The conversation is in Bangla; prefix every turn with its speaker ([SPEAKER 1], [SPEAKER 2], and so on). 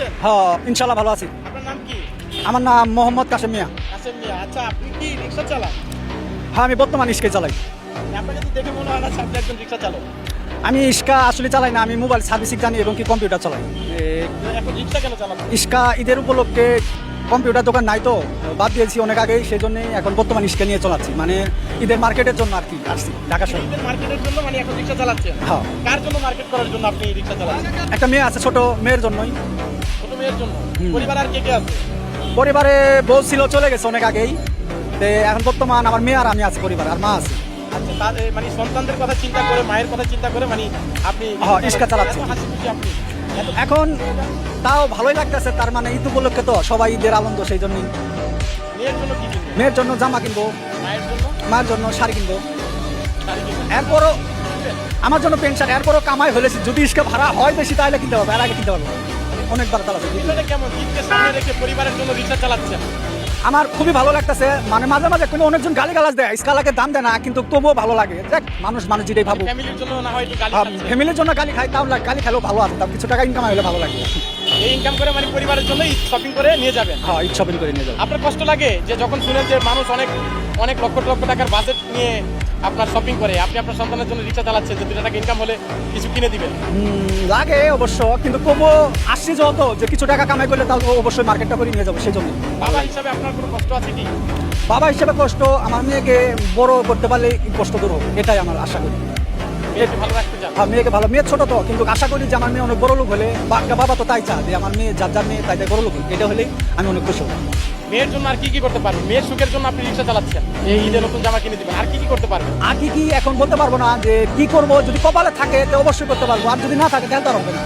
[SPEAKER 1] আছেন?
[SPEAKER 2] হ্যাঁ ইনশাল্লাহ ভালো আছি।
[SPEAKER 1] আপনার নাম কি?
[SPEAKER 2] আমার নাম মোহাম্মদ কাশেম মিয়া।
[SPEAKER 1] কাসেম মিয়া আচ্ছা আপনি কি রিক্সা চালান?
[SPEAKER 2] হ্যাঁ আমি বর্তমান ইস্কে চালাই।
[SPEAKER 1] আপনাকে তো দেখে মনে হয় না আপনি একজন রিক্সা চালক।
[SPEAKER 2] আমি ইস্কা আসলে চালাই না আমি মোবাইল সার্ভিসিং জানি এবং কি কম্পিউটার চালাই।
[SPEAKER 1] এখন রিক্সা কেন চালান
[SPEAKER 2] ইস্কা ঈদের উপলক্ষে কম্পিউটার দোকান নাই তো বাদ দিয়েছি অনেক আগেই সেই জন্যই এখন বর্তমান ইস্কা নিয়ে চলাচ্ছি। মানে ঈদের মার্কেটের জন্য আর কি আসছি ঢাকা শহর।
[SPEAKER 1] ঈদের মার্কেটের জন্য মানে এখন রিক্সা চালাচ্ছেন?
[SPEAKER 2] হ্যাঁ।
[SPEAKER 1] কার জন্য মার্কেট করার জন্য আপনি রিক্সা চালাচ্ছেন?
[SPEAKER 2] একটা মেয়ে আছে ছোট মেয়ের জন্যই।
[SPEAKER 1] মেয়ের জন্য? পরিবার আর কে কে আছে?
[SPEAKER 2] পরিবারে বউ ছিল চলে গেছে অনেক আগেই। তে এখন বর্তমান আমার মেয়ে আর আমি আছি পরিবার আর মা আছে।
[SPEAKER 1] আচ্ছা তাদের মানে সন্তানদের কথা চিন্তা করে মায়ের কথা চিন্তা করে মানে আপনি
[SPEAKER 2] হ্যাঁ, রিক্সা চালাচ্ছেন।
[SPEAKER 1] আপনি?
[SPEAKER 2] এখন তাও ভালোই লাগতেছে তার মানে ঈদ উপলক্ষে তো সবাই ঈদের আনন্দ সেই জন্যই।
[SPEAKER 1] মেয়ের জন্য
[SPEAKER 2] মেয়ের জন্য জামা কিনবো
[SPEAKER 1] মায়ের জন্য?
[SPEAKER 2] শাড়ি কিনবো। এরপরও আমার জন্য পেনশন এরপরও কামাই হলে যদি ইসকে ভাড়া হয় বেশি তাহলে কিনতে পারব এর আগে কিনতে পারব। অনেকবার
[SPEAKER 1] চালাচ্ছে। কেমন? ঈদকে সামনে রেখে পরিবারের জন্য রিক্সা চালাচ্ছেন।
[SPEAKER 2] আমার খুবই ভালো লাগতেছে। মানে মাঝে মাঝে কোনো অনেকজন গালি গালাজ দেয় ইস্কালাকে দাম দেয় না কিন্তু তবুও ভালো লাগে। দেখ মানুষ মানুষ যেটাই ভাবুক।
[SPEAKER 1] ফ্যামিলির জন্য না হয় গালি
[SPEAKER 2] ফ্যামিলির জন্য গালি খাই তাও লাগ- গালি খেলেও ভালো আছে তাও কিছু টাকা ইনকাম হলে ভালো লাগে।
[SPEAKER 1] এই ইনকাম করে মানে পরিবারের জন্য শপিং করে নিয়ে যাবেন।
[SPEAKER 2] হ্যাঁ ঈদ শপিং করে নিয়ে যাব
[SPEAKER 1] আপনার কষ্ট লাগে যে যখন শুনেন যে মানুষ অনেক অনেক লক্ষ লক্ষ টাকার বাজেট নিয়ে আপনার শপিং করে আপনি আপনার সন্তানের জন্য রিক্সা চালাচ্ছেন যে দুটা টাকা ইনকাম হলে কিছু কিনে দিবেন?
[SPEAKER 2] লাগে অবশ্য কিন্তু তবুও আসছি যত যে কিছু টাকা কামাই করলে তাও অবশ্যই মার্কেটটা করে নিয়ে যাব সেই জন্য
[SPEAKER 1] বাবা হিসাবে আপনার কোনো কষ্ট আছে কি?
[SPEAKER 2] বাবা হিসেবে কষ্ট আমার মেয়েকে বড় করতে পারলে কষ্ট দূর হবে এটাই আমার আশা করি।
[SPEAKER 1] মেয়েকে ভালো রাখতে চান?
[SPEAKER 2] আর মেয়েকে ভালো মেয়ে ছোট তো কিন্তু আশা করি যে আমার মেয়ে অনেক বড় লোক হলে বাবা তো তাই চা যে আমার মেয়ে যার যার মেয়ে তাই তাই বড় লোক এটা হলেই আমি অনেক খুশি হব।
[SPEAKER 1] মেয়ের জন্য আর কি কি করতে পারবেন? মেয়ের সুখের জন্য আপনি রিক্সা চালাচ্ছেন। এই ঈদে নতুন জামা কিনে দিবেন। আর কি কি করতে পারবেন?
[SPEAKER 2] আর কি কি এখন বলতে পারব না যে কি করব যদি কপালে থাকে তো অবশ্যই করতে পারব আর যদি না থাকে তাহলে তো হবে না।